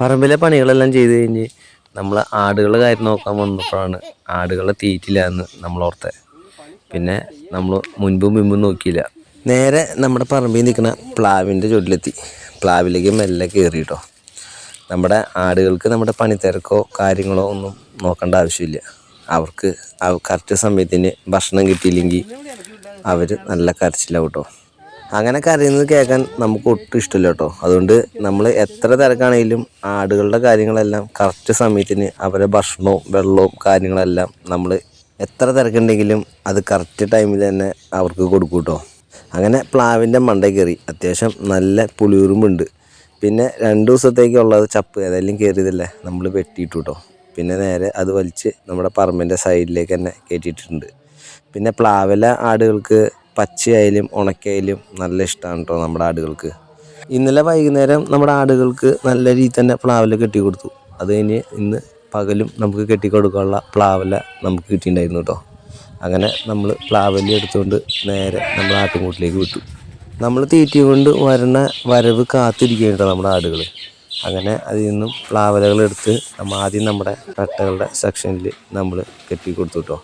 പറമ്പിലെ പണികളെല്ലാം ചെയ്ത് കഴിഞ്ഞ് നമ്മൾ ആടുകളുടെ കാര്യം നോക്കാൻ വന്നപ്പോഴാണ് ആടുകളെ തീറ്റില്ല എന്ന് നമ്മൾ ഓർത്തെ പിന്നെ നമ്മൾ മുൻപും മുമ്പും നോക്കിയില്ല. നേരെ നമ്മുടെ പറമ്പിൽ നിൽക്കുന്ന പ്ലാവിന്റെ ചുവട്ടിലെത്തി. പ്ലാവിലേക്ക് മെല്ലെ കയറി കേട്ടോ നമ്മുടെ ആടുകൾക്ക് നമ്മുടെ പണിത്തിരക്കോ കാര്യങ്ങളോ ഒന്നും നോക്കേണ്ട ആവശ്യമില്ല. അവർക്ക് കറക്റ്റ് സമയത്തിന് ഭക്ഷണം കിട്ടിയില്ലെങ്കിൽ അവർ നല്ല കരച്ചിലാവും കേട്ടോ. അങ്ങനെ കരയുന്നത് കേൾക്കാൻ നമുക്ക് ഒട്ടും ഇഷ്ടമില്ല കേട്ടോ. അതുകൊണ്ട് നമ്മൾ എത്ര തിരക്കാണെങ്കിലും ആടുകളുടെ കാര്യങ്ങളെല്ലാം കറക്റ്റ് സമയത്തിന് അവരെ ഭക്ഷണവും വെള്ളവും കാര്യങ്ങളെല്ലാം നമ്മൾ എത്ര തിരക്കുണ്ടെങ്കിലും അത് കറക്റ്റ് ടൈമിൽ തന്നെ അവർക്ക് കൊടുക്കും കേട്ടോ. അങ്ങനെ പ്ലാവിന്റെ മണ്ട കയറി. അത്യാവശ്യം നല്ല പുളിയുറുമ്പുണ്ട്. പിന്നെ രണ്ട് ദിവസത്തേക്കുള്ളത് ചപ്പ് ഏതായാലും കയറിയതല്ലേ? നമ്മൾ വെട്ടിയിട്ടു കേട്ടോ. പിന്നെ നേരെ അത് വലിച്ച് നമ്മുടെ പറമ്പിന്റെ സൈഡിലേക്ക് തന്നെ കയറ്റിയിട്ടുണ്ട്. പിന്നെ പ്ലാവില ആടുകൾക്ക് പച്ചയായാലും ഉണക്കയായാലും നല്ല ഇഷ്ടമാണ് കേട്ടോ നമ്മുടെ ആടുകൾക്ക്. ഇന്നലെ വൈകുന്നേരം നമ്മുടെ ആടുകൾക്ക് നല്ല രീതിയിൽ തന്നെ പ്ലാവില കെട്ടി കൊടുത്തു. അത് കഴിഞ്ഞ് ഇന്ന് പകലും നമുക്ക് കെട്ടിക്കൊടുക്കാനുള്ള പ്ലാവില നമുക്ക് കിട്ടിയിട്ടുണ്ടായിരുന്നു കേട്ടോ അങ്ങനെ നമ്മൾ പ്ലാവലി എടുത്തുകൊണ്ട് നേരെ നമ്മുടെ ആട്ടുംകൂട്ടിലേക്ക് വിട്ടു. നമ്മൾ തീറ്റി കൊണ്ട് വരണ വരവ് കാത്തിരിക്കുകയാണ് നമ്മുടെ ആടുകൾ അങ്ങനെ അതിൽ നിന്നും പ്ലാവലകൾ എടുത്ത് നമ്മൾ ആദ്യം നമ്മുടെ കട്ടകളുടെ സെക്ഷനിൽ നമ്മൾ കെട്ടി കൊടുത്തു കേട്ടോ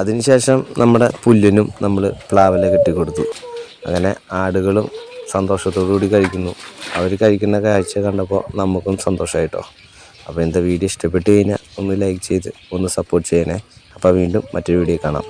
അതിനുശേഷം നമ്മുടെ പുല്ലിനും നമ്മൾ പ്ലാവല കെട്ടി കൊടുത്തു അങ്ങനെ ആടുകളും സന്തോഷത്തോടു കൂടി കഴിക്കുന്നു. അവർ കഴിക്കുന്ന കാഴ്ച കണ്ടപ്പോൾ നമുക്കും സന്തോഷമായിട്ടോ അപ്പോൾ എന്താ വീഡിയോ ഇഷ്ടപ്പെട്ട് കഴിഞ്ഞാൽ ഒന്ന് ലൈക്ക് ചെയ്ത് ഒന്ന് സപ്പോർട്ട് ചെയ്യണേ. അപ്പോൾ വീണ്ടും മറ്റൊരു വീഡിയോ കാണാം.